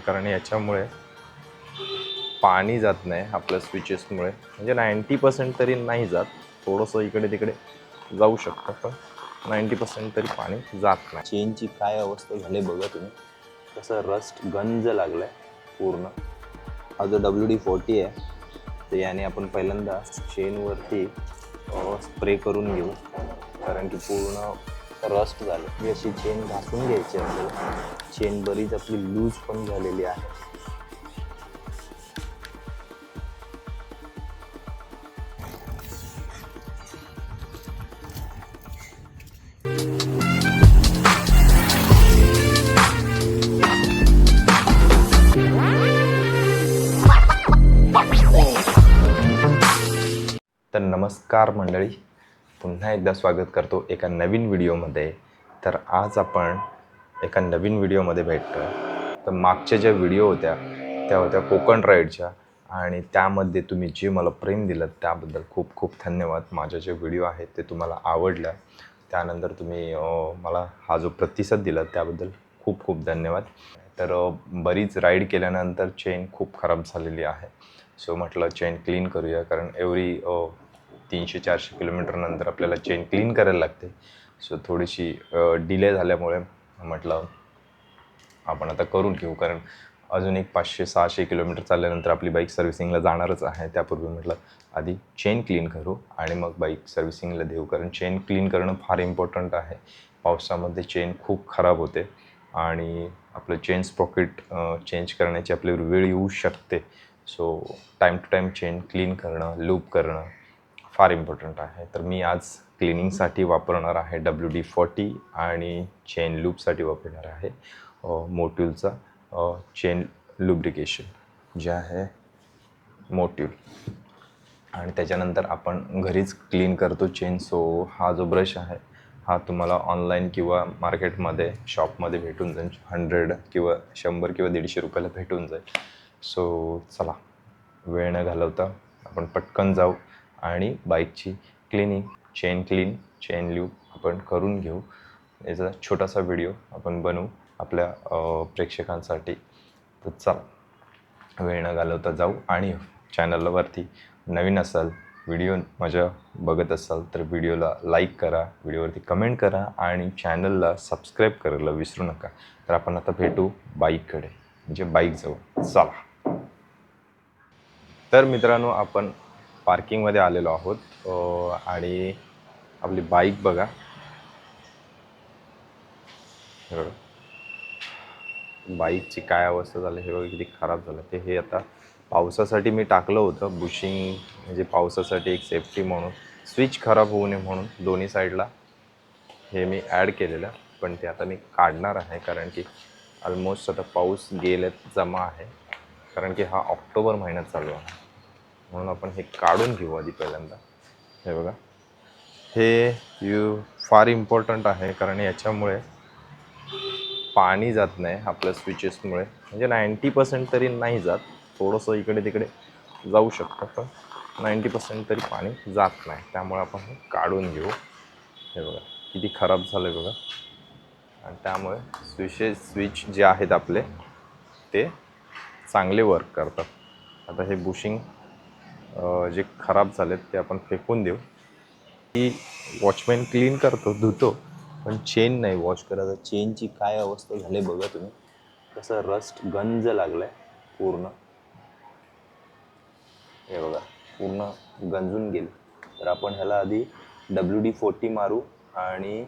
कारण याच्यामुळे पाणी जात नाही आपल्या स्विचेसमुळे. म्हणजे नाईंटी पर्सेंट तरी नाही जात. थोडंसं इकडे तिकडे जाऊ शकतं पण नाईंटी पर्सेंट तरी पाणी जात नाही. चेनची काय अवस्था झाली बघा तुम्ही. कसं रस्ट गंज लागलाय पूर्ण. हा जो डब्ल्यू डी फोर्टी आहे तर याने आपण पहिल्यांदा चेनवरती स्प्रे करून घेऊ. कारण की पूर्ण रस्ट झालं. ही अशी चेन घासून घ्यायची आपल्याला. चेन बरीच आपली लूज पण झालेली आहे. तर नमस्कार मंडळी पुन्हा एकदा स्वागत करतो एका नवीन व्हिडिओमध्ये तर आज आपण एका नवीन व्हिडिओमध्ये भेटतो तर मागच्या ज्या व्हिडिओ होत्या त्या होत्या कोकण राईडच्या. आणि त्यामध्ये तुम्ही जे मला प्रेम दिलं त्याबद्दल खूप खूप धन्यवाद. माझ्या जे व्हिडिओ आहेत ते तुम्हाला आवडल्या. त्यानंतर तुम्ही मला हा जो प्रतिसाद दिला त्याबद्दल खूप खूप धन्यवाद. तर बरीच राईड केल्यानंतर चेन खूप खराब झालेली आहे. सो म्हटलं चेन क्लीन करूया. कारण एवढी तीनशे चारशे किलोमीटरनंतर आपल्याला चेन क्लीन करायला लागते. सो थोडीशी डिले झाल्यामुळे म्हटलं आपण आता करून घेऊ. कारण अजून एक पाचशे सहाशे किलोमीटर चालल्यानंतर आपली बाईक सर्व्हिसिंगला जाणारच आहे. त्यापूर्वी म्हटलं आधी चेन क्लीन करू आणि मग बाईक सर्व्हिसिंगला देऊ. कारण चेन क्लीन करणं फार इम्पॉर्टंट आहे. पावसामध्ये चेन खूप खराब होते आणि आपलं चेन स्प्रॉकेट चेंज करण्याची आपली वेळ येऊ शकते. So time to time chain clean करणं लूप करणं फार इम्पॉर्टंट आहे. तर मी आज क्लिनिंगसाठी वापरणार आहे. डब्ल्यू डी फॉर्टी आणि चेन लूपसाठी वापरणार आहे. मोट्यूलचा चेन लुब्रिकेशन जे आहे मोट्यूल. आणि त्याच्यानंतर आपण घरीच क्लीन करतो चेन सो हा जो ब्रश आहे हा तुम्हाला ऑनलाईन किंवा मार्केटमध्ये शॉपमध्ये भेटून जाईल. हंड्रेड किंवा शंभर किंवा दीडशे रुपयाला भेटून जाईल. सो चला वेळ न घालवता आपण पटकन जाऊ आणि बाईकची cleaning chain clean chain lube आपण करून घेऊ. याचा छोटासा व्हिडिओ आपण बनवू आपल्या प्रेक्षकांसाठी. तर चला वेळ न घालवता जाऊ आणि चॅनलवरती नवीन असाल व्हिडिओ माझ्या बघत असाल तर व्हिडिओला लाईक करा व्हिडिओवरती कमेंट करा आणि चॅनलला सबस्क्राईब करायला विसरू नका. तर आपण आता भेटू बाईककडे म्हणजे बाईक जाऊ चला. तर मित्रांनो आपण पार्किंगमध्ये आलेलो आहोत आणि आपली बाईक बघा. हे बघा. बाईकची काय अवस्था झाली हे बघा किती खराब झालं. ते हे आता पावसासाठी मी टाकलं होतं बुशिंग म्हणजे पावसासाठी एक सेफ्टी म्हणून. स्विच खराब होऊ नये म्हणून दोन्ही साईडला हे मी ॲड केलेलं. पण ते आता मी काढणार आहे कारण की ऑलमोस्ट आता पाऊस गेल्यात जमा आहे. कारण की हा ऑक्टोबर महिन्यात चालू आहे. म्हणून आपण हे काढून घेऊ आधी पहिल्यांदा. हे बघा. हे यू फार इम्पॉर्टंट आहे कारण याच्यामुळे पाणी जात नाही आपल्या स्विचेसमुळे म्हणजे नाईंटी पर्सेंट तरी नाही जात. थोडंसं इकडे तिकडे जाऊ शकतं पण नाईंटी पर्सेंट तरी पाणी जात नाही. त्यामुळे आपण हे काढून घेऊ. हे बघा किती खराब झालं आहे बघा. आणि त्यामुळे स्विचेस स्विच जे आहेत आपले ते चांगले वर्क करतात. आता हे बुशिंग जे खराब झालेत ते आपण फेकून देऊ. की वॉचमॅन क्लीन करतो धुतो पण चेन नाही वॉश करायचा. चेनची काय अवस्था झाली बघा तुम्ही. कसं रस्ट गंज लागलाय पूर्ण. हे बघा पूर्ण गंजून गेलं. तर आपण ह्याला आधी डब्ल्यू डी फोर्टी मारू आणि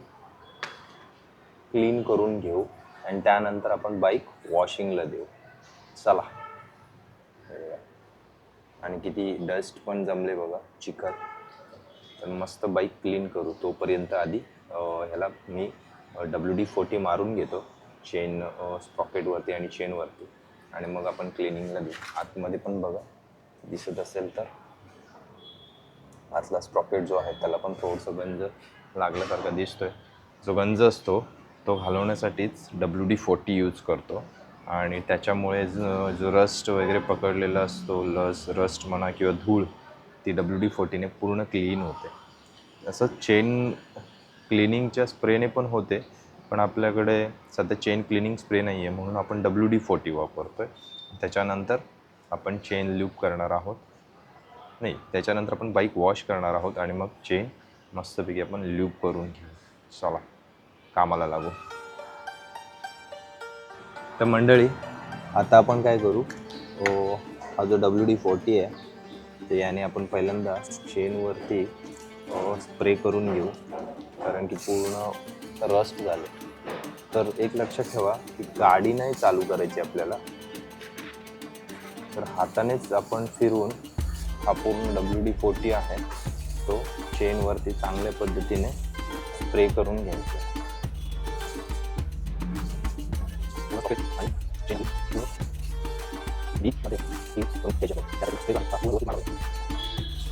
क्लीन करून घेऊ. आणि त्यानंतर आपण बाईक वॉशिंगला देऊ. चला. आणि किती डस्ट पण जमले बघा. चिकन तर मस्त बाईक क्लीन करू. तोपर्यंत आधी ह्याला मी डब्ल्यू डी फोर्टी मारून घेतो. चेन स्प्रॉकेटवरती आणि चेनवरती आणि मग आपण क्लिनिंगला देऊ. आतमध्ये पण बघा दिसत असेल तर. आतला स्प्रॉकेट जो आहे त्याला पण थोडंसं गंज लागल्यासारखा दिसतोय. जो गंज असतो तो घालवण्यासाठीच डब्ल्यू डी फोर्टी यूज करतो. आणि त्याच्यामुळे जो रस्ट वगैरे पकडलेला असतो लस रस्ट म्हणा किंवा धूळ ती डब्ल्यू डी फोर्टीने पूर्ण क्लीन होते. असं चेन क्लिनिंगच्या स्प्रेने पण होते पण आपल्याकडे सध्या चेन क्लिनिंग स्प्रे नाही आहे म्हणून आपण डब्ल्यू डी फोर्टी वापरतो आहे त्याच्यानंतर आपण चेन लूप करणार आहोत. नाही त्याच्यानंतर आपण बाईक वॉश करणार आहोत आणि मग चेन मस्तपैकी आपण लूप करून घेऊ. चला कामाला लागू. तर मंडळी आता आपण काय करू? हा जो डब्ल्यू डी फोर्टी आहे तर याने आपण पहिल्यांदा चेनवरती स्प्रे करून घेऊ. कारण की पूर्ण रस्ट झाले. तर एक लक्षात ठेवा की गाडी नाही चालू करायची आपल्याला. तर हातानेच आपण फिरून हा पूर्ण डब्ल्यू डी फोर्टी आहे तो चेनवरती चांगल्या पद्धतीने स्प्रे करून घ्यायचा.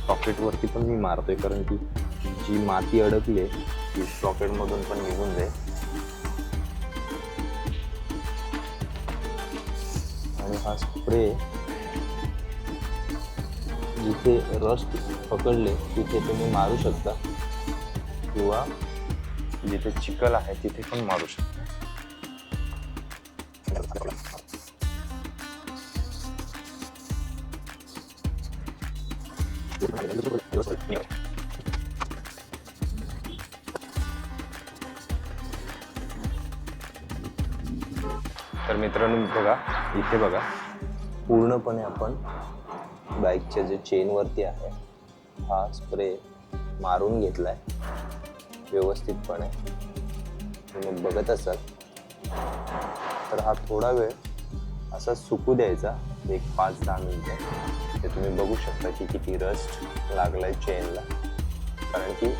सॉकेटवरती पण मी मारतोय कारण की जी माती अडकली आहे ती सॉकेटमधून पण निघून जाईल. आणि हा स्प्रे जिथे रस्ट पकडले तिथे तुम्ही मारू शकता. किंवा जिथे चिखल आहे तिथे पण मारू शकता. बघा इथे बघा. पूर्णपणे आपण बाईकच्या जे चेनवरती आहे हा स्प्रे मारून घेतला आहे व्यवस्थितपणे. तुम्ही बघत असाल. तर हा थोडा वेळ असा सुकू द्यायचा एक पाच दहा मिनटं. ते तुम्ही बघू शकता की किती रस्ट लागलाय चेनला कारण की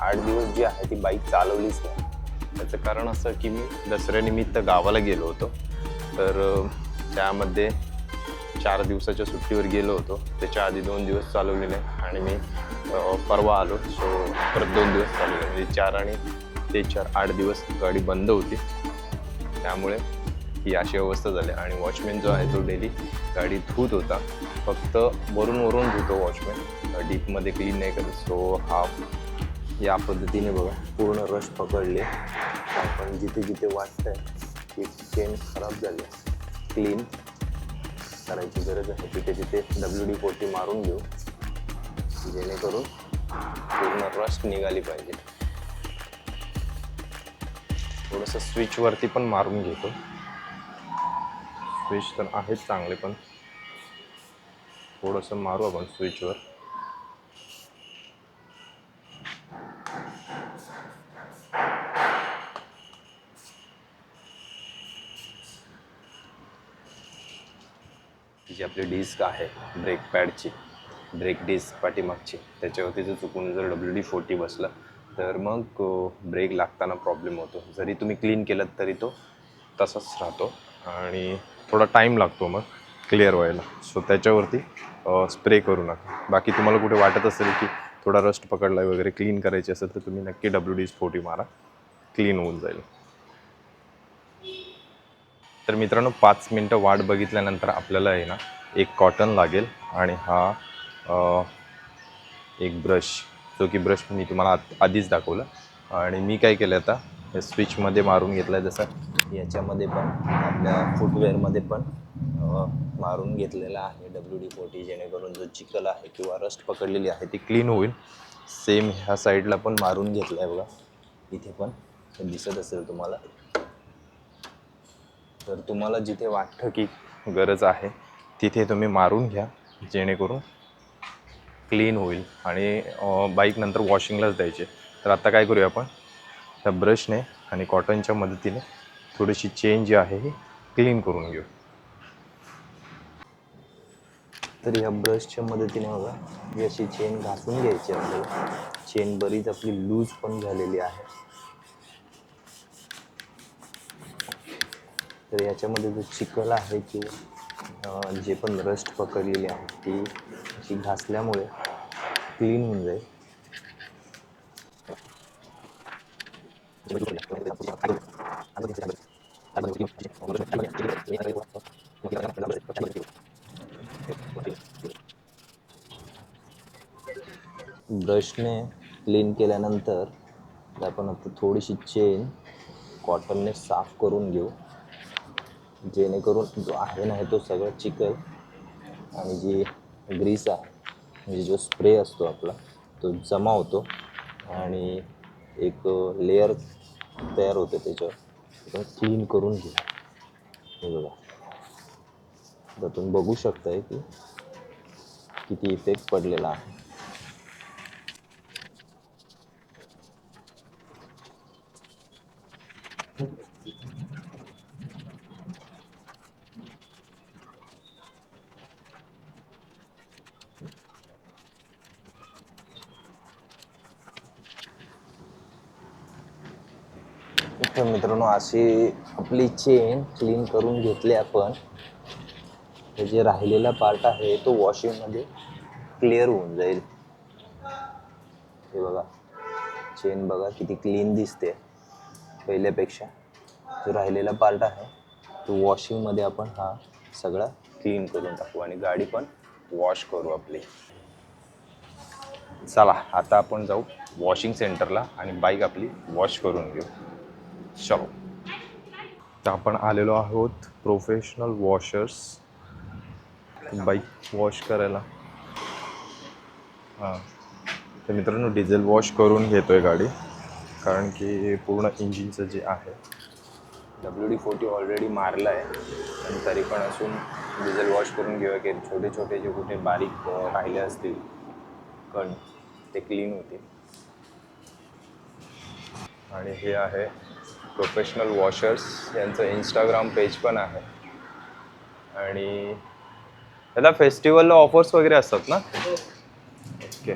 आठ दिवस जी आहे ती बाईक चालवलीच नाही. त्याचं कारण असं की मी दसऱ्यानिमित्त गावाला गेलो होतो. तर त्यामध्ये चार दिवसाच्या सुट्टीवर गेलो होतो. त्याच्या आधी दोन दिवस चालवलेले आणि मी परवा आलो. सो परत दोन दिवस चालवले. म्हणजे चार आणि ते चार आठ दिवस गाडी बंद होती. त्यामुळे ही अशी अवस्था झाली. आणि वॉचमॅन जो आहे तो डेली गाडी धुत होता. फक्त वरून वरून धुतो वॉचमॅन. डीपमध्ये क्लीन नाही करत. सो हा या पद्धतीने बघा पूर्ण रश पकडले. आपण जिथे जिथे वाटतंय की चेन खराब झाली क्लीन करायची गरज आहे तिथे तिथे डब्ल्यू डी फोर्टी मारून घेऊ. जेणेकरून पूर्ण रस्ट निघाली पाहिजे. थोडंसं स्विचवरती पण मारून घेतो. स्विच तर आहेच चांगले पण. थोडंसं मारू आपण स्विचवर जी आपली डिस्क आहे ब्रेक पॅडची ब्रेक डिस्क पाठीमागची त्याच्यावरती जर चुकून जर डब्ल्यू डी फोर्टी बसलं तर मग ब्रेक लागताना प्रॉब्लेम होतो. जरी तुम्ही क्लीन केलं तरी तो तसाच राहतो आणि थोडा टाईम लागतो मग क्लिअर व्हायला. सो त्याच्यावरती स्प्रे करू नका. बाकी तुम्हाला कुठे वाटत असेल की थोडा रस्ट पकडला वगैरे क्लीन करायची असेल तर तुम्ही नक्की डब्ल्यू डी फोर्टी मारा. क्लीन होऊन जाईल. तर मित्रांनो पाच मिनटं वाट बघितल्यानंतर आपल्याला आहे ना एक कॉटन लागेल आणि हा एक ब्रश जो की ब्रश मी तुम्हाला आत- आधीच दाखवलं. आणि मी काय केलं आता हे स्विचमध्ये मारून घेतलं आहे जसं याच्यामध्ये पण आपल्या फुटवेअरमध्ये पण मारून घेतलेला आहे डब्ल्यू डी फोर्टी जेणेकरून जो चिखल आहे किंवा रस्ट पकडलेली आहे ती क्लीन होईल. सेम ह्या साईडला पण मारून घेतलं आहे बघा. इथे पण दिसत असेल तुम्हाला. तर तुम्हाला जिथे वाटतं की गरज आहे तिथे तुम्ही मारून घ्या जेणेकरून क्लीन होईल. आणि बाईक नंतर वॉशिंगलाच द्यायचे. तर आता काय करूया आपण? त्या ब्रशने आणि कॉटनच्या मदतीने थोडीशी चेन जी आहे ही क्लीन करून घेऊ. तर ह्या ब्रशच्या मदतीने बघा ही अशी चेन घासून घ्यायची आपल्याला. चेन बरीच आपली लूज पण झालेली आहे. तर याच्यामध्ये जो चिखल आहे किंवा जे पण रस्ट पकडलेली आहे ती अशी घासल्यामुळे क्लीन होऊन जाईल. ब्रशने क्लीन केल्यानंतर आपण आता थोडीशी चेन कॉटनने साफ करून घेऊ. जेणेकरून जो आहे ना तो सगळं चिकल आणि जी ग्रीस आहे म्हणजे जो स्प्रे असतो आपला तो जमा होतो आणि एक लेअर तयार होते त्याच्यावर. आपण क्लीन करून घेऊ. हे बघा. तर तुम्ही बघू शकताय की किती इफेक्ट पडलेला आहे तर मित्रांनो अशी आपली चेन क्लीन करून घेतली आपण. हे जे राहिलेला पार्ट आहे तो वॉशिंगमध्ये क्लिअर होऊन जाईल. हे बघा. चेन बघा किती क्लीन दिसते. पहिल्यापेक्षा जो राहिलेला पार्ट आहे तो वॉशिंगमध्ये आपण हा सगळा क्लीन करून टाकू आणि गाडी पण वॉश करू आपली. चला आता आपण जाऊ वॉशिंग सेंटरला आणि बाईक आपली वॉश करून घेऊ. चलो. आपण आलेलो आहोत प्रोफेशनल वॉशर्स बाईक वॉश करायला. हां. तर मित्रांनो डिझेल वॉश करून घेतो आहे गाडी. कारण की पूर्ण इंजिनचं जे आहे डब्ल्यू डी फोर्टी ऑलरेडी मारलं आहे पण तरी पण असून डिझेल वॉश करून घेऊया की छोटे छोटे जे कुठे बारीक राहिले असतील कण ते क्लीन होतील. आणि हे आहे प्रोफेशनल वॉशर्स यांचं इंस्टाग्राम पेज पण आहे. आणि त्याला फेस्टिवलला ऑफर्स वगैरे असतात ना? ओके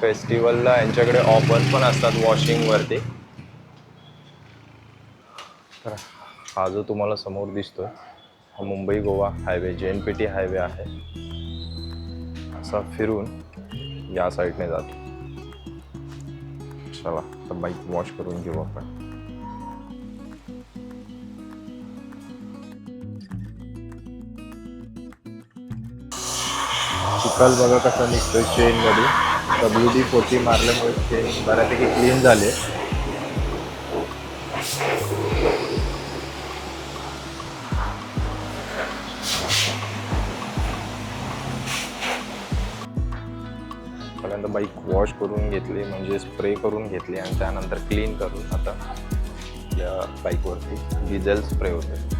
फेस्टिवलला यांच्याकडे ऑफर्स पण असतात वॉशिंगवरती तर हा जो तुम्हाला समोर दिसतोय हा Mumbai Goa highway J N P T highway आहे. असा फिरून या साईडने जातो. चला तर बाईक वॉश करून घेऊ आपण. चिखल बघा कसा निघतोय चेनमध्ये डब्ल्यू डी फोर्टी मारल्यामुळे चेन बऱ्यापैकी क्लीन झाले. पहिल्यांदा बाईक वॉश करून घेतली म्हणजे स्प्रे करून घेतली आणि त्यानंतर क्लीन करून आता या बाईकवरती डिझेल स्प्रे होते.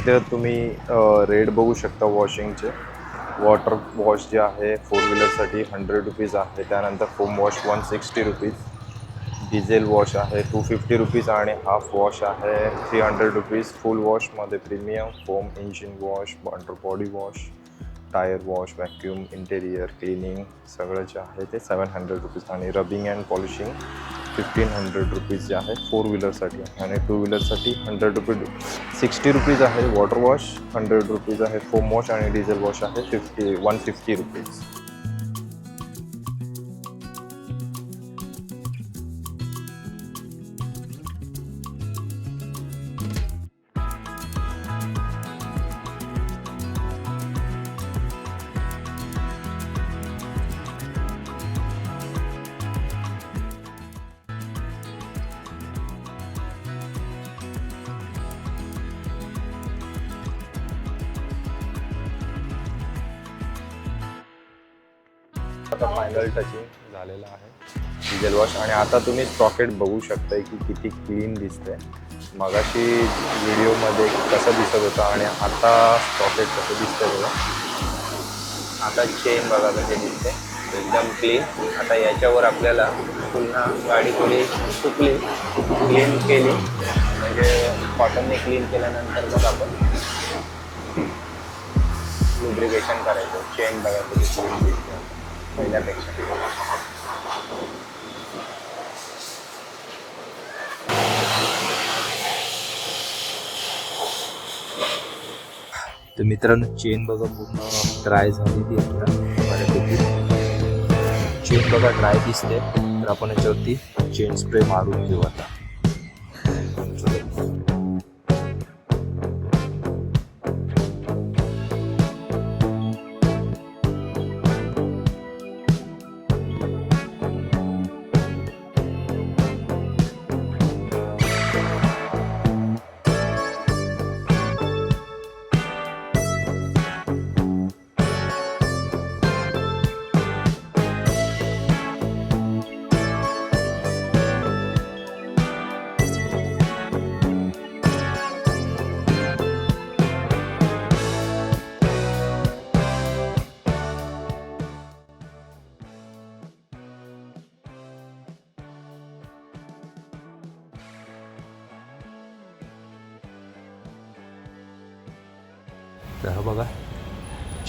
इथे तुम्ही रेट बघू शकता वॉशिंगचे. वॉटर वॉश जे आहे फोर व्हीलरसाठी हंड्रेड रुपीज आहे. त्यानंतर foam wash one sixty rupees. Diesel wash आहे टू फिफ्टी रुपीज आणि हाफ वॉश आहे three hundred rupees. Full वॉशमध्ये premium foam engine wash under body wash tyre wash vacuum interior cleaning सगळं जे आहे ते seven hundred rupees. आणि rubbing and polishing fifteen hundred rupees जे आहे फोर व्हीलरसाठी आणि टू व्हीलरसाठी हंड्रेड रुपीज सिक्स्टी रुपीज आहे वॉटर वॉश हंड्रेड रुपीज आहे फोम वॉश आणि डिझेल वॉश आहे फिफ्टी वन फिफ्टी रुपीज आता फायनल टचिंग झालेलं आहे. डिझेल वॉश आणि आता तुम्ही स्प्रॉकेट बघू शकताय की किती क्लीन दिसतंय. मगाशी व्हिडिओमध्ये कसं दिसत होतं आणि आता स्प्रॉकेट कसं दिसतंय बघा. आता चेन बघा कसे दिसते एकदम क्लीन आता याच्यावर आपल्याला पुन्हा गाडी थोडी सुकली. क्लीन केली. म्हणजे कॉटनने क्लीन केल्यानंतर मग आपण. लुब्रिकेशन करायचं. चेन बघा कधी क्लीन दिसते पहिल्यापेक्षा. तर मित्रांनो चेन बघा पूर्ण ड्राय झालेली ती बऱ्यापैकी चेन बघा ड्राय दिसते तर आपण याच्यावरती चेन स्प्रे मारून घेऊ आता.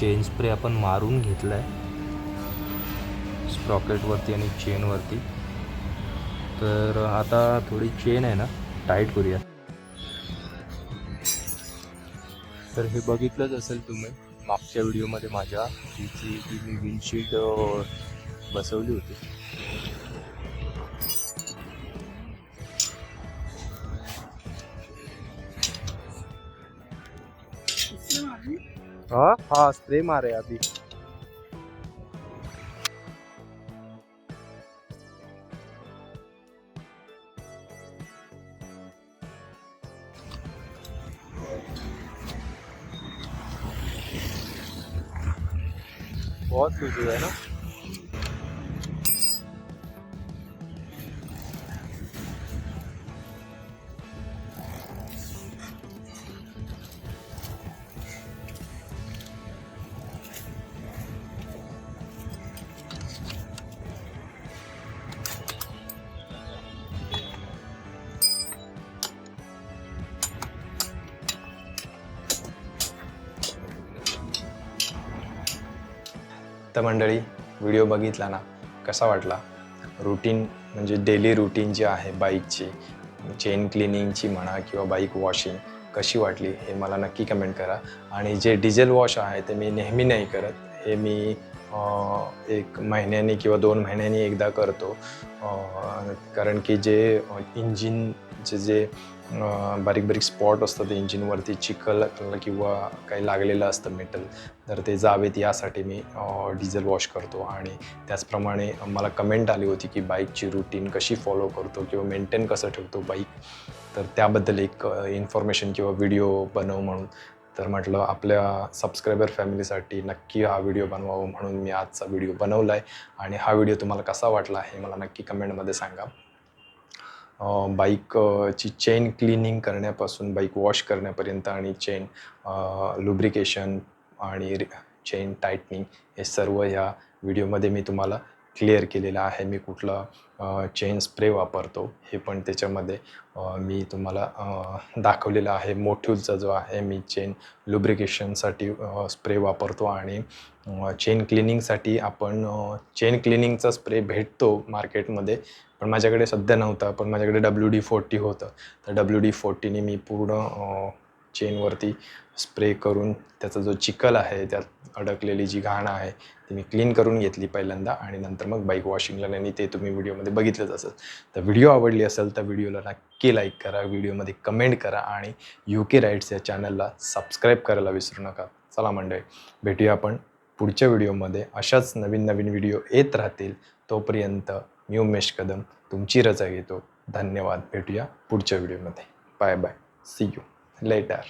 चेन स्प्रे आपण मारून घेतला आहे स्प्रॉकेटवरती आणि चेनवरती तर आता थोडी चेन आहे ना टाईट करूया. तर हे बघितलंच असेल तुम्ही मागच्या व्हिडिओमध्ये माझ्या तिची ती मी विंडशील्ड बसवली होती. हाँ हाँ स्प्रे मारे अभी बहुत लूज है ना? तर मंडळी व्हिडिओ बघितला ना कसा वाटला? रुटीन म्हणजे डेली रुटीन जी आहे बाईकची चेन क्लिनिंगची म्हणा किंवा बाईक वॉशिंग कशी वाटली हे मला नक्की कमेंट करा. आणि जे डिझेल वॉश आहे ते मी नेहमी नाही करत हे मी एक महिन्यानी किंवा दोन महिन्यांनी एकदा करतो. कारण की जे इंजिन जे जे बारीक बारीक स्पॉट असतात इंजिनवरती चिखल किंवा काही लागलेलं असतं मेटल तर ते जावेत यासाठी मी डिझेल वॉश करतो. आणि त्याचप्रमाणे मला कमेंट आली होती की बाईकची रुटीन कशी फॉलो करतो किंवा मेंटेन कसं ठेवतो बाईक तर त्याबद्दल एक इन्फॉर्मेशन किंवा व्हिडिओ बनव म्हणून. तर म्हटलं आपल्या सबस्क्रायबर फॅमिलीसाठी नक्की हा व्हिडिओ बनवावं म्हणून मी आजचा व्हिडिओ बनवला आहे आणि हा व्हिडिओ तुम्हाला कसा वाटला हे मला नक्की कमेंटमध्ये सांगा. बाईकची बाईक ची चेन क्लिनिंग करण्यापासून बाईक वॉश करण्यापर्यंत आणि चेन लुब्रिकेशन आणि चेन टाईटनिंग हे सर्व ह्या व्हिडिओमध्ये मी तुम्हाला क्लिअर केलेलं आहे. मी कुठला चेन स्प्रे वापरतो हे पण त्याच्यामध्ये मी तुम्हाला दाखवलेलं आहे. मोठ्यूलचा जो आहे मी चेन लुब्रिकेशनसाठी स्प्रे वापरतो आणि चेन क्लिनिंगसाठी आपण चेन क्लिनिंगचा स्प्रे भेटतो मार्केटमध्ये. पण माझ्याकडे सध्या नव्हता पण माझ्याकडे डब्ल्यू डी फोर्टी होतं. तर डब्ल्यू डी फोर्टीने मी पूर्ण चेनवरती स्प्रे करून त्याचा जो चिखल आहे त्यात अडकलेली जी घाण आहे ती मी क्लीन करून घेतली पहिल्यांदा आणि नंतर मग बाईक वॉशिंगला आणि ते तुम्ही व्हिडिओमध्ये बघितलंच असेल. तर व्हिडिओ आवडली असेल तर व्हिडिओला नक्की लाईक करा व्हिडिओमध्ये कमेंट करा आणि यू के राईड्स या चॅनलला सबस्क्राईब करायला विसरू नका. चला मंडळी भेटूया आपण पुढच्या व्हिडिओमध्ये. अशाच नवीन नवीन व्हिडिओ येत राहतील तोपर्यंत मी उमेश कदम. तुमची रजा घेतो. धन्यवाद. भेटूया पुढच्या व्हिडिओमध्ये. Bye bye. See you later